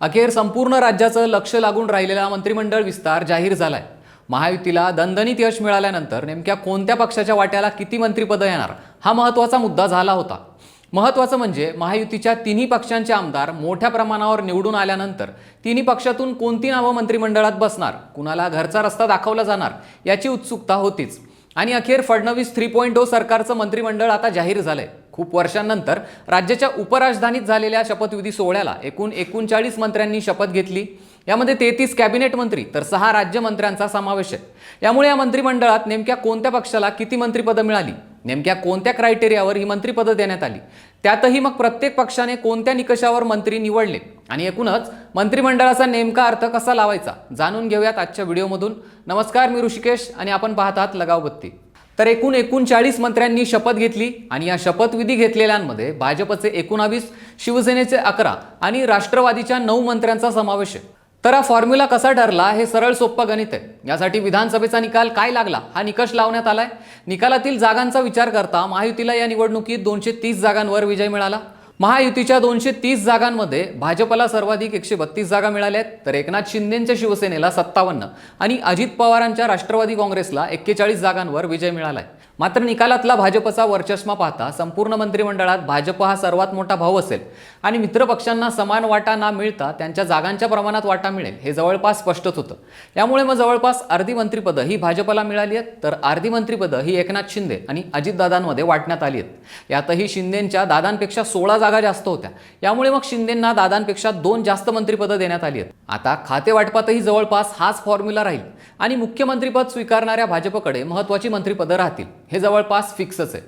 अखेर संपूर्ण राज्याचं लक्ष लागून राहिलेला मंत्रिमंडळ विस्तार जाहीर झालाय. महायुतीला दणदणीत यश मिळाल्यानंतर नेमक्या कोणत्या पक्षाच्या वाट्याला किती मंत्रिपदं येणार हा महत्त्वाचा मुद्दा झाला होता. महत्त्वाचं म्हणजे महायुतीच्या तिन्ही पक्षांचे आमदार मोठ्या प्रमाणावर निवडून आल्यानंतर तिन्ही पक्षातून कोणती नावं मंत्रिमंडळात बसणार कुणाला घरचा रस्ता दाखवला जाणार याची उत्सुकता होतीच. आणि अखेर फडणवीस थ्री पॉईंट ओ सरकारचं मंत्रिमंडळ आता जाहीर झालंय. खूप वर्षांनंतर राज्याच्या उपराजधानीत झालेल्या शपथविधी सोहळ्याला एकूण एकोणचाळीस मंत्र्यांनी शपथ घेतली. यामध्ये तेहतीस कॅबिनेट मंत्री तर सहा राज्यमंत्र्यांचा समावेश आहे. यामुळे या मंत्रिमंडळात नेमक्या कोणत्या पक्षाला किती मंत्रिपदं मिळाली? नेमक्या कोणत्या क्रायटेरियावर ही मंत्रिपदं देण्यात आली? त्यातही मग प्रत्येक पक्षाने कोणत्या निकषावर मंत्री निवडले? आणि एकूणच मंत्रिमंडळाचा नेमका अर्थ कसा लावायचा? जाणून घेऊयात आजच्या व्हिडिओमधून. नमस्कार मी ऋषिकेश आणि आपण पाहतात आहात लगाव बत्ती तर एकूण एकोणचाळीस मंत्र्यांनी शपथ घेतली आणि या शपथविधी घेतलेल्यांमध्ये भाजपचे एकोणावीस शिवसेनेचे अकरा आणि राष्ट्रवादीच्या नऊ मंत्र्यांचा समावेश आहे. तर हा फॉर्म्युला कसा ठरला हे सरळ सोपं गणित आहे. यासाठी विधानसभेचा निकाल काय लागला हा निकष लावण्यात आलाय. निकालातील जागांचा विचार करता महायुतीला या निवडणुकीत दोनशे तीस जागांवर विजय मिळाला. महायुतीच्या दोनशे तीस जागांमध्ये भाजपला सर्वाधिक एकशे बत्तीस जागा मिळाल्या आहेत. तर एकनाथ शिंदेंच्या शिवसेनेला सत्तावन्न आणि अजित पवारांच्या राष्ट्रवादी काँग्रेसला एक्केचाळीस जागांवर विजय मिळालाय. मात्र निकालातला भाजपचा वर्चस्मा पाहता संपूर्ण मंत्रिमंडळात भाजप हा सर्वात मोठा भाव असेल आणि मित्रपक्षांना समान वाटा ना मिळता त्यांच्या जागांच्या प्रमाणात वाटा मिळेल हे जवळपास स्पष्टच होतं. त्यामुळे मग जवळपास अर्धी मंत्रिपदं ही भाजपला मिळाली आहेत तर अर्धी मंत्रिपदं ही एकनाथ शिंदे आणि अजितदादांमध्ये वाटण्यात आली आहेत. यातही शिंदेंच्या दादांपेक्षा सोळा जागा जास्त होत्या. यामुळे मग शिंदेंना दादांपेक्षा दोन जास्त मंत्रिपदं देण्यात आली आहेत. आता खाते वाटपातही जवळपास हाच फॉर्म्युला राहील आणि मुख्यमंत्रीपद स्वीकारणाऱ्या भाजपकडे महत्त्वाची मंत्रिपदं राहतील. हे जवळपास फिक्सच आहे.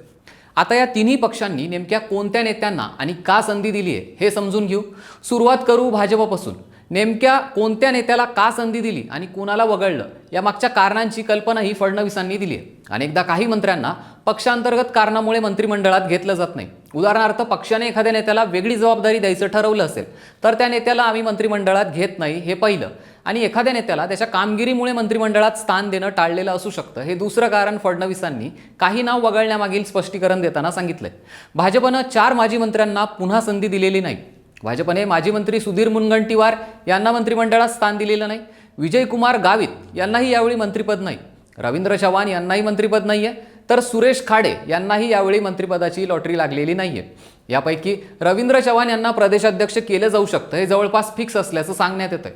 आता या तिन्ही पक्षांनी नेमक्या कोणत्या नेत्यांना आणि का संधी दिली आहे हे समजून घेऊ. सुरुवात करू भाजपपासून. नेमक्या कोणत्या नेत्याला का संधी दिली आणि कोणाला वगळलं या मागच्या कारणांची कल्पनाही फडणवीसांनी दिली आहे अनेकदा काही मंत्र्यांना पक्षांतर्गत कारणामुळे मंत्रिमंडळात घेतलं जात नाही. उदाहरणार्थ पक्षाने एखाद्या नेत्याला वेगळी जबाबदारी द्यायचं ठरवलं असेल तर त्या नेत्याला आम्ही मंत्रिमंडळात घेत नाही हे पहिलं. आणि एखाद्या नेत्याला त्याच्या कामगिरीमुळे मंत्रिमंडळात स्थान देणं टाळलेलं असू शकतं. हे दुसरं कारण फडणवीसांनी काही नाव वगळण्यामागील स्पष्टीकरण देताना सांगितलंय. भाजपनं चार माजी मंत्र्यांना पुन्हा संधी दिलेली नाही. भाजपने माजी मंत्री सुधीर मुनगंटीवार यांना मंत्रिमंडळात स्थान दिलेलं नाही. विजयकुमार गावित यांनाही यावेळी मंत्रिपद नाही. रवींद्र चव्हाण यांनाही मंत्रिपद नाही आहे तर सुरेश खाडे यांनाही यावेळी मंत्रिपदाची लॉटरी लागलेली नाही आहे यापैकी रवींद्र चव्हाण यांना प्रदेशाध्यक्ष केलं जाऊ शकतं. हे जवळपास फिक्स असल्याचं सांगण्यात येतं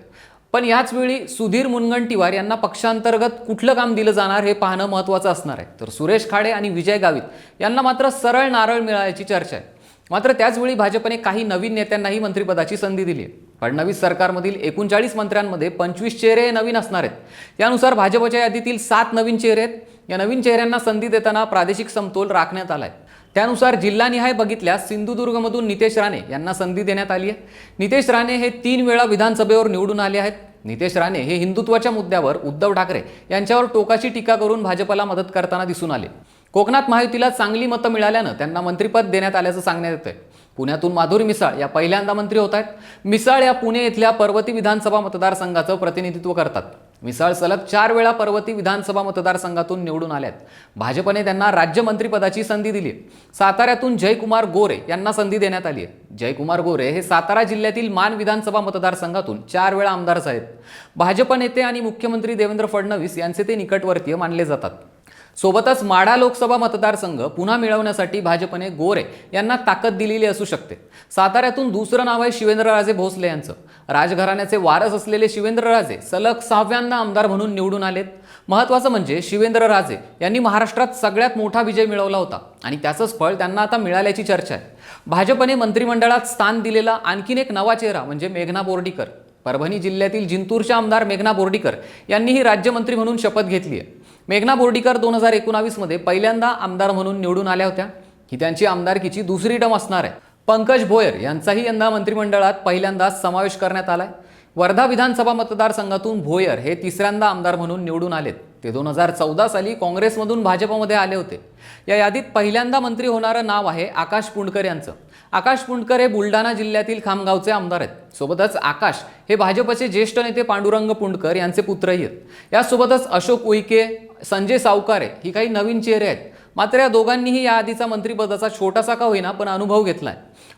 पण याच वेळी सुधीर मुनगंटीवार यांना पक्षांतर्गत कुठलं काम दिलं जाणार हे पाहणं महत्त्वाचं असणार आहे. तर सुरेश खाडे आणि विजय गावित यांना मात्र सरळ नारळ मिळाल्याची चर्चा आहे. मात्र त्याचवेळी भाजपने काही नवीन नेत्यांनाही मंत्रिपदाची संधी दिली आहे. फडणवीस सरकारमधील एकोणचाळीस मंत्र्यांमध्ये पंचवीस चेहरे हे नवीन असणार आहेत. त्यानुसार भाजपच्या यादीतील सात नवीन चेहरे आहेत. या नवीन चेहऱ्यांना संधी देताना प्रादेशिक समतोल राखण्यात आला आहे त्यानुसार जिल्हानिहाय बघितल्यास सिंधुदुर्गमधून नितेश राणे यांना संधी देण्यात आली आहे. नितेश राणे हे तीन वेळा विधानसभेवर निवडून आले आहेत. नितेश राणे हे हिंदुत्वाच्या मुद्द्यावर उद्धव ठाकरे यांच्यावर टोकाची टीका करून भाजपला मदत करताना दिसून आले. कोकणात महायुतीला चांगली मतं मिळाल्यानं त्यांना मंत्रिपद देण्यात आल्याचं सांगण्यात येतंय. पुण्यातून माधुरी मिसाळ या पहिल्यांदा मंत्री होत आहेत. मिसाळ या पुणे इथल्या पर्वती विधानसभा मतदारसंघाचं प्रतिनिधित्व करतात. मिसाळ सलग चार वेळा पर्वती विधानसभा मतदारसंघातून निवडून आल्यात. भाजपने त्यांना राज्यमंत्रीपदाची संधी दिली साताऱ्यातून जयकुमार गोरे यांना संधी देण्यात आली आहे. जयकुमार गोरे हे सातारा जिल्ह्यातील मान विधानसभा मतदारसंघातून चार वेळा आमदार आहेत भाजप नेते आणि मुख्यमंत्री देवेंद्र फडणवीस यांचे ते निकटवर्तीय मानले जातात. सोबतच माढा लोकसभा मतदारसंघ पुन्हा मिळवण्यासाठी भाजपने गोरे यांना ताकद दिलेली असू शकते. साताऱ्यातून दुसरं नाव आहे शिवेंद्रराजे भोसले यांचं. राजघराण्याचे वारस असलेले शिवेंद्रराजे सलग सहाव्यांदा आमदार म्हणून निवडून आलेत. महत्त्वाचं म्हणजे शिवेंद्रराजे यांनी महाराष्ट्रात सगळ्यात मोठा विजय मिळवला होता आणि त्याचंच फळ त्यांना आता मिळाल्याची चर्चा आहे. भाजपने मंत्रिमंडळात स्थान दिलेला आणखीन एक नवा चेहरा म्हणजे मेघना बोर्डीकर. परभणी जिल्ह्यातील जिंतूरच्या आमदार मेघना बोर्डीकर यांनीही राज्यमंत्री म्हणून शपथ घेतली आहे. मेघना बोर्डीकर दोन हजार एकोणावीसमध्ये पहिल्यांदा आमदार म्हणून निवडून आल्या होत्या. ही त्यांची आमदारकीची दुसरी टम असणार आहे. पंकज भोयर यांचाही यंदा मंत्रिमंडळात पहिल्यांदाच समावेश करण्यात आलाय. वर्धा विधानसभा मतदारसंघातून भोयर हे तिसऱ्यांदा आमदार म्हणून निवडून आलेत. ते दोन हजार चौदा साली काँग्रेसमधून भाजपमध्ये आले होते. या यादीत पहिल्यांदा मंत्री होणारं नाव आहे आकाश पुंडकर यांचं. आकाश पुंडकर हे बुलढाणा जिल्ह्यातील खामगावचे आमदार आहेत. सोबतच आकाश हे भाजपचे ज्येष्ठ नेते पांडुरंग पुंडकर यांचे पुत्रही आहेत. यासोबतच अशोक उईके संजय सावकारे ही काही नवीन चेहरे आहेत. मात्र या दोघांनीही या आधीचा मंत्रिपदाचा छोटासा का होईना पण अनुभव घेतलाय.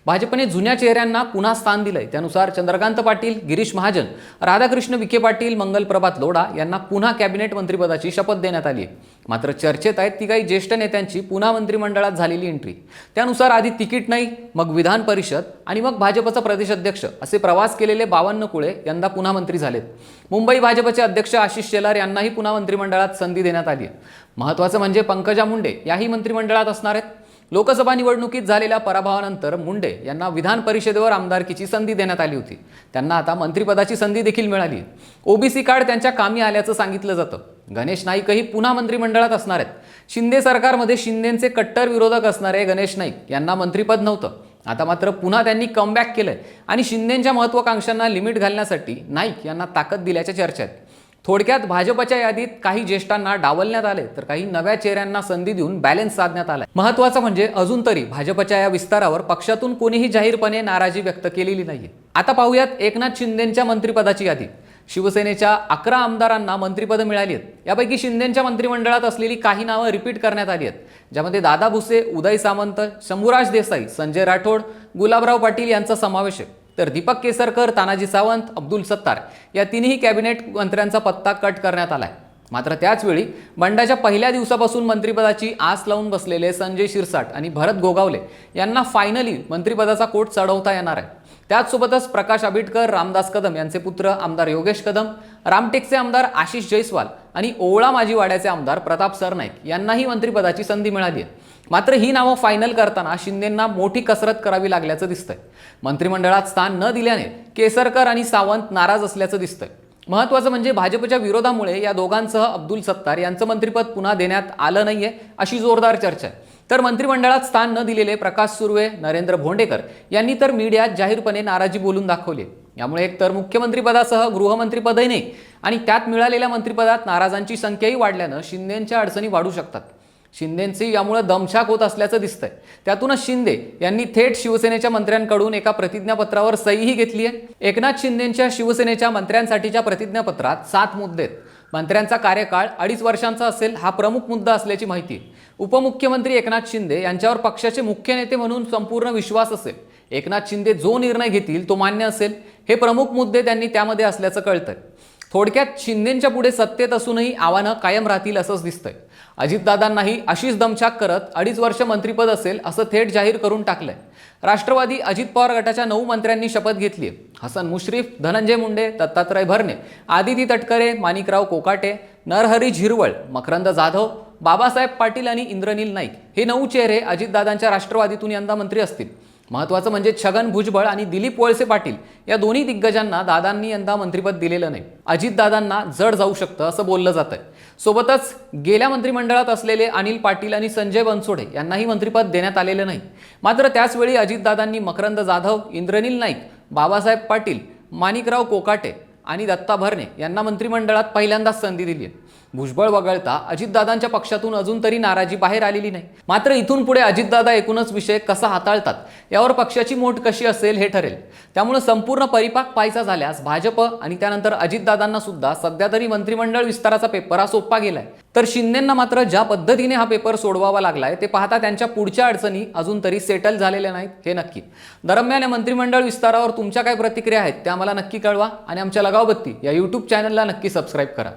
भाजपने जुन्या चेहऱ्यांना पुन्हा स्थान दिलंय. त्यानुसार चंद्रकांत पाटील गिरीश महाजन राधाकृष्ण विखे पाटील मंगल प्रभात लोढा यांना पुन्हा कॅबिनेट मंत्रिपदाची शपथ देण्यात आली आहे. मात्र चर्चेत आहेत ती काही ज्येष्ठ नेत्यांची पुन्हा मंत्रिमंडळात झालेली एंट्री त्यानुसार आधी तिकीट नाही मग विधान परिषद आणि मग भाजपचा प्रदेशाध्यक्ष असे प्रवास केलेले बावन्न कुळे यंदा पुन्हा मंत्री झालेत. मुंबई भाजपचे अध्यक्ष आशिष शेलार यांनाही पुन्हा मंत्रिमंडळात संधी देण्यात आली आहे. महत्त्वाचं म्हणजे पंकजा मुंडे याही मंत्रिमंडळात असणार आहेत. लोकसभा निवडणुकीत झालेल्या पराभवानंतर मुंडे यांना विधान परिषदेवर आमदारकीची संधी देण्यात आली होती. त्यांना आता मंत्रिपदाची संधी देखील मिळाली. ओबीसी कार्ड त्यांच्या कामी आल्याचं सांगितलं जातं. गणेश नाईकही पुन्हा मंत्रिमंडळात असणार आहेत. शिंदे सरकारमध्ये शिंदेचे कट्टर विरोधक असणारे गणेश नाईक यांना मंत्रिपद नव्हतं. आता मात्र पुन्हा त्यांनी कमबॅक केलंय. आणि शिंदेच्या महत्वाकांक्षांना लिमिट घालण्यासाठी नाईक यांना ताकद दिल्याच्या चर्चा आहेत थोडक्यात भाजपच्या यादीत काही ज्येष्ठांना डावलण्यात आले तर काही नव्या चेहऱ्यांना संधी देऊन बॅलन्स साधण्यात आलाय. महत्वाचं म्हणजे अजून तरी भाजपच्या या विस्तारावर पक्षातून कोणीही जाहीरपणे नाराजी व्यक्त केलेली नाहीये. आता पाहूयात एकनाथ शिंदेच्या मंत्रिपदाची यादी. शिवसेनेच्या अकरा आमदारांना मंत्रिपदं मिळाली आहेत. यापैकी शिंदेच्या मंत्रिमंडळात असलेली काही नावं रिपीट करण्यात आली आहेत. ज्यामध्ये दादा भुसे उदय सामंत शंभूराज देसाई संजय राठोड गुलाबराव पाटील यांचा समावेश आहे. तर दीपक केसरकर तानाजी सावंत अब्दुल सत्तार या तिन्ही कॅबिनेट मंत्र्यांचा पत्ता कट करण्यात आलाय. मात्र त्याचवेळी बंडाच्या पहिल्या दिवसापासून मंत्रिपदाची आस लावून बसलेले संजय शिरसाट आणि भरत गोगावले यांना फायनली मंत्रिपदाचा कोट चढवता येणार आहे. त्याचसोबतच प्रकाश आबिटकर रामदास कदम यांचे पुत्र आमदार योगेश कदम रामटेकचे आमदार आशिष जयस्वाल आणि ओवळा माजीवाड्याचे आमदार प्रताप सरनाईक यांनाही मंत्रिपदाची संधी मिळाली आहे. मात्र ही नावं फायनल करताना शिंदेंना मोठी कसरत करावी लागल्याचं दिसतंय. मंत्रिमंडळात स्थान न दिल्याने केसरकर आणि सावंत नाराज असल्याचं दिसतंय. महत्त्वाचं म्हणजे भाजपच्या विरोधामुळे या दोघांसह अब्दुल सत्तार यांचं मंत्रिपद पुन्हा देण्यात आलं नाहीये अशी जोरदार चर्चा आहे. तर मंत्रिमंडळात स्थान न दिलेले प्रकाश सुर्वे नरेंद्र भोंडेकर यांनी तर मीडियात जाहीरपणे नाराजी बोलून दाखवली यामुळे एकतर मुख्यमंत्रीपदासह गृहमंत्रीपदही नाही आणि त्यात मिळालेल्या मंत्रिपदात नाराजांची संख्याही वाढल्यानं शिंदेंच्या अडचणी वाढू शकतात. शिंदेंची यामुळे दमछाक होत असल्याचं दिसतंय. त्यातूनच शिंदे यांनी थेट शिवसेनेच्या मंत्र्यांकडून एका प्रतिज्ञापत्रावर सहीही घेतली आहे. एकनाथ शिंदेच्या शिवसेनेच्या मंत्र्यांसाठीच्या प्रतिज्ञापत्रात सात मुद्दे आहेत. मंत्र्यांचा कार्यकाळ अडीच वर्षांचा असेल हा प्रमुख मुद्दा असल्याची माहिती आहे. उपमुख्यमंत्री एकनाथ शिंदे यांच्यावर पक्षाचे मुख्य नेते म्हणून संपूर्ण विश्वास असेल. एकनाथ शिंदे जो निर्णय घेतील तो मान्य असेल. हे प्रमुख मुद्दे त्यांनी त्यामध्ये असल्याचं कळतंय. थोडक्यात शिंदेच्या पुढे सत्तेत असूनही आव्हानं कायम राहतील असंच दिसतंय. अजितदादांनाही अशीच दमछाक करत अडीच वर्ष मंत्रिपद असेल असं थेट जाहीर करून टाकलंय. राष्ट्रवादी अजित पवार गटाच्या नऊ मंत्र्यांनी शपथ घेतली हसन मुश्रीफ धनंजय मुंडे दत्तात्रय भरणे आदिती तटकरे माणिकराव कोकाटे नरहरी झिरवळ मकरंद जाधव बाबासाहेब पाटील आणि इंद्रनील नाईक हे नऊ चेहरे अजितदादांच्या राष्ट्रवादीतून यंदा मंत्री असतील. महत्त्वाचं म्हणजे छगन भुजबळ आणि दिलीप वळसे पाटील या दोन्ही दिग्गजांना दादांनी यंदा मंत्रिपद दिलेलं नाही. अजितदादांना जड जाऊ शकतं असं बोललं जात आहे सोबतच गेल्या मंत्रिमंडळात असलेले अनिल पाटील आणि संजय बनसोडे यांनाही मंत्रिपद देण्यात आलेलं नाही. मात्र त्याचवेळी अजितदादांनी मकरंद जाधव इंद्रनील नाईक बाबासाहेब पाटील माणिकराव कोकाटे आणि दत्ता भरणे यांना मंत्रिमंडळात पहिल्यांदाच संधी दिली आहे. भुजबळ वगळता अजितदादांच्या पक्षातून अजून तरी नाराजी बाहेर आलेली नाही. मात्र इथून पुढे अजितदादा एकूणच विषय कसा हाताळतात यावर पक्षाची मोठ कशी असेल हे ठरेल. त्यामुळे संपूर्ण परिपाक पाहायचा झाल्यास भाजप आणि त्यानंतर अजितदादांना सुद्धा सध्या तरी मंत्रिमंडळ विस्ताराचा पेपर हा सोपा गेलाय. तर शिंदेंना मात्र ज्या पद्धतीने हा पेपर सोडवावा लागलाय ते पाहता त्यांच्या पुढच्या अडचणी अजून तरी सेटल झालेल्या नाहीत हे नक्की. दरम्यान या मंत्रिमंडळ विस्तारावर तुमच्या काय प्रतिक्रिया आहेत त्या आम्हाला नक्की कळवा आणि आमच्या लगावबत्ती या यूट्यूब चॅनलला नक्की सबस्क्राईब करा.